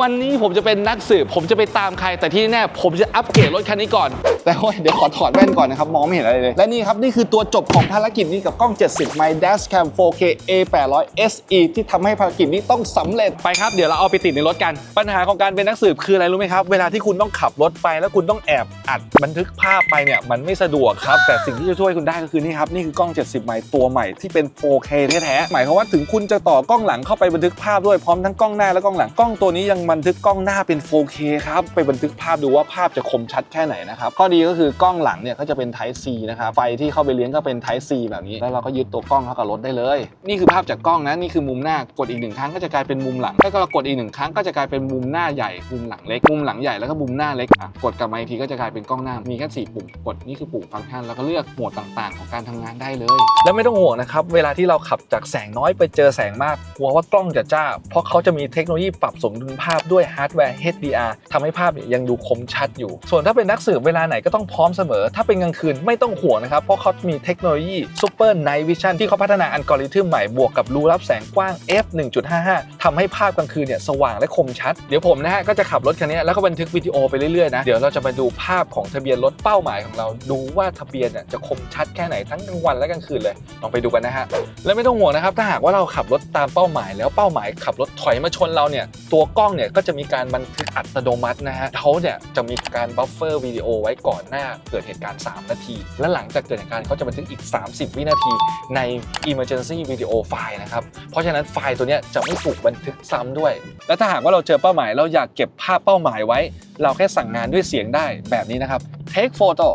วันนี้ผมจะเป็นนักสืบ ผมจะไปตามใคร แต่ที่แน่ผมจะอัปเกรดรถคันนี้ก่อน แต่ว่าเดี๋ยวขอถอดแว่นก่อนนะครับ มองไม่เห็นอะไรเลย และนี่ครับ นี่คือตัวจบของภารกิจนี้กับกล้อง 70 My Dashcam 4K A800 SE ที่ทำให้ภารกิจนี้ต้องสำเร็จไปครับ เดี๋ยวเราเอาไปติดในรถกัน ปัญหาของการเป็นนักสืบคืออะไรรู้ไหมครับ เวลาที่คุณต้องขับรถไปแล้วคุณต้องแอบอัดบันทึกภาพไปเนี่ยมันไม่สะดวกครับ แต่สิ่งที่จะช่วยคุณได้ก็คือนี่ครับนี่คือกล้อง 70ไมล์ตัวใหม่ที่เป็น 4K แท้ๆหมายความว่าถึงคุณจะต่อกล้องหลังเข้าไปบันทึกภาพด้วยพร้อมทั้งกล้องหน้าและกล้องหลังกล้องตัวนี้ยังบันทึกกล้องหน้าเป็น 4K ครับไปบันทึกภาพดูว่าภาพจะคมชัดแค่ไหนนะครับข้อดก็คือกล้องหลังเนี่ยก็จะเป็น Type C นะครับ ไฟที่เข้าไปเลี้ยงก็เป็น Type C แบบนี้ แล้วเราก็ยึดตัวกล้องเข้ากับรถได้เลย นี่คือภาพจากกล้องนะ นี่คือมุมหน้ากดอีกหนึ่งครั้งก็จะกลายเป็นมุมหลัง แล้วก็กดอีกหนึ่งครั้งก็จะกลายเป็นมุมหน้าใหญ่ มุมหลังเล็ก มุมหลังใหญ่แล้วก็มุมหน้าเล็กอะกดกลับมาอีกทีก็จะกลายเป็นกล้องหน้า มีแค่สี่ปุ่ม กดนี่คือปุ่มฟังก์ชัน แล้วก็เลือกโหมดต่างๆ ของการทำงานได้เลย แล้วไม่ต้องห่วงนะครับ เวลาที่เราขับจากแสงน้อยไปเจอแสงมาก กลัวว่ากล้องจะจ้า เพราะเขาจะมีเทคโนโลยีปรับสมดุลภาพด้วยฮาร์ดแวร์ HDR ทำให้ภาพยังดูคมชัดอยู่ ส่วนถ้าเป็นนักสืบเวลาไหนก็ต้องพร้อมเสมอ ถ้าเป็นกลางคืนไม่ต้องห่วงนะครับ เพราะเขามีเทคโนโลยี Super Night Vision ที่เขาพัฒนาอัลกอริทึมใหม่บวกกับรูรับแสงกว้าง f 1.55ทำให้ภาพกลางคืนเนี่ยสว่างและคมชัด เดี๋ยวผมนะฮะก็จะขับรถคันนี้แล้วก็บันทึกวิดีโอไปเรื่อยๆนะ เดี๋ยวเราจะมาดูภาพของทะเบียนรถเป้าหมายของเราดูว่าทะเบียนเนี่ยจะคมชัดแค่ไหนทั้งกลางวันและกลางคืนเลยลองไปดูกันนะฮะและไม่ต้องห่วงนะครับถ้าหากว่าเราขับรถตามเป้าหมาย แล้วเป้าหมายขับรถถอยมาชนเราเนี่ยตัวกล้องเนี่ยก็จะมีการบันทึกอัตโนมัตินะฮะเขาเนี่ยจะมีการบัฟเฟอร์วิดีโอไว้ก่อนหน้าเกิดเหตุการณ์ 3 นาที และหลังจากเกิดเหตุการณ์เขาจะบันทึกอีก 30 วินาทีใน emergency video file นะครับ เพราะฉะนั้นไฟล์ตัวนี้จะไม่ถูกบันทึกซ้ำด้วย และถ้าหากว่าเราเจอเป้าหมาย เราอยากเก็บภาพเป้าหมายไว้ เราแค่สั่งงานด้วยเสียงได้แบบนี้นะครับ take photo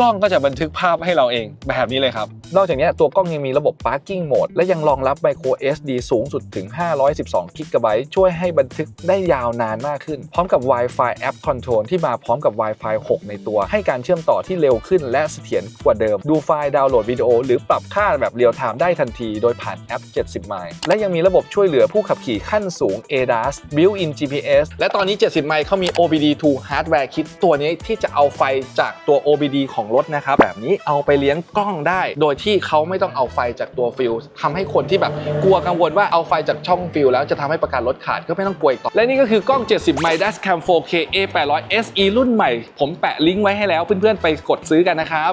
กล้องก็จะบันทึกภาพให้เราเองแบบนี้เลยครับนอกจากนี้ตัวกล้องยังมีระบบ parking mode และยังรองรับ micro SD สูงสุดถึง 512 GB ช่วยให้บันทึกได้ยาวนานมากขึ้น พร้อมกับ Wi-Fi App Control ที่มาพร้อมกับ Wi-Fi 6 ในตัว ให้การเชื่อมต่อที่เร็วขึ้นและเสถียรกว่าเดิม ดูไฟล์ดาวน์โหลดวิดีโอ หรือปรับค่าแบบเรียลไทม์ได้ทันที โดยผ่านแอป 70 ไมล์และยังมีระบบช่วยเหลือผู้ขับขี่ขั้นสูง ADAS Built-in GPS และตอนนี้ 70 ไมล์เขามี OBD2 Hardware Kit ตัวนี้ที่จะเอาไฟจากตัว OBD ของรถนะครับแบบนี้เอาไปเลี้ยงกล้องได้ โดยที่เขาไม่ต้องเอาไฟจากตัวฟิลทำให้คนที่แบบกลัวกังวลว่าเอาไฟจากช่องฟิลแล้วจะทำให้ประกันรถขาดก็ไม่ต้องกลัวอีกต่อ และนี่ก็คือกล้อง 70ไมล์ Dashcam 4K A800 SE รุ่นใหม่ ผมแปะลิงก์ไว้ให้แล้วเพื่อนๆไปกดซื้อกันนะครับ